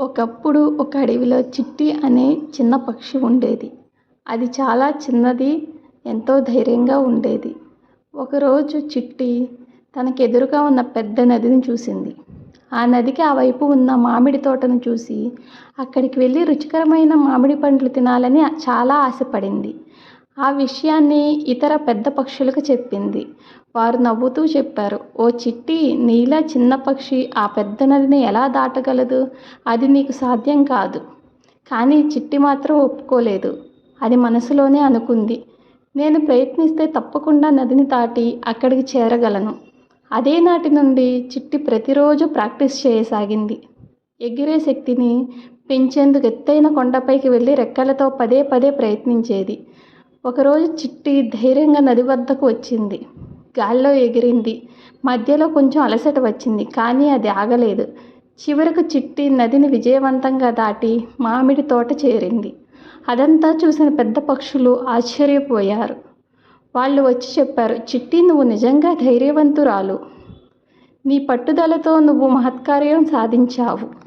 ఒకప్పుడు ఒక అడవిలో చిట్టి అనే చిన్న పక్షి ఉండేది. అది చాలా చిన్నది, ఎంతో ధైర్యంగా ఉండేది. ఒకరోజు చిట్టి తనకెదురుగా ఉన్న పెద్ద నదిని చూసింది. ఆ నదికి ఆ వైపు ఉన్న మామిడి తోటను చూసి అక్కడికి వెళ్ళి రుచికరమైన మామిడి పండ్లు తినాలని చాలా ఆశపడింది. ఆ విషయాన్ని ఇతర పెద్ద పక్షులకు చెప్పింది. వారు నవ్వుతూ చెప్పారు ఓ చిట్టి నీలా చిన్న పక్షి ఆ పెద్ద నదిని ఎలా దాటగలదు? అది నీకు సాధ్యం కాదు. కానీ చిట్టి మాత్రం ఒప్పుకోలేదు. అది మనసులోనే అనుకుంది నేను ప్రయత్నిస్తే తప్పకుండా నదిని దాటి అక్కడికి చేరగలను. అదే నాటి నుండి చిట్టి ప్రతిరోజు ప్రాక్టీస్ చేయసాగింది. ఎగిరే శక్తిని పెంచేందుకు ఎత్తైన కొండపైకి వెళ్ళి రెక్కలతో పదే పదే ప్రయత్నించేది. ఒకరోజు చిట్టి ధైర్యంగా నది వద్దకు వచ్చింది. గాల్లో ఎగిరింది. మధ్యలో కొంచెం అలసట వచ్చింది. కానీ అది ఆగలేదు. చివరకు చిట్టి నదిని విజయవంతంగా దాటి మామిడి తోట చేరింది. అదంతా చూసిన పెద్ద పక్షులు ఆశ్చర్యపోయారు. వాళ్ళు వచ్చి చెప్పారు చిట్టి నువ్వు నిజంగా ధైర్యవంతురాలు. నీ పట్టుదలతో నువ్వు మహత్కార్యం సాధించావు.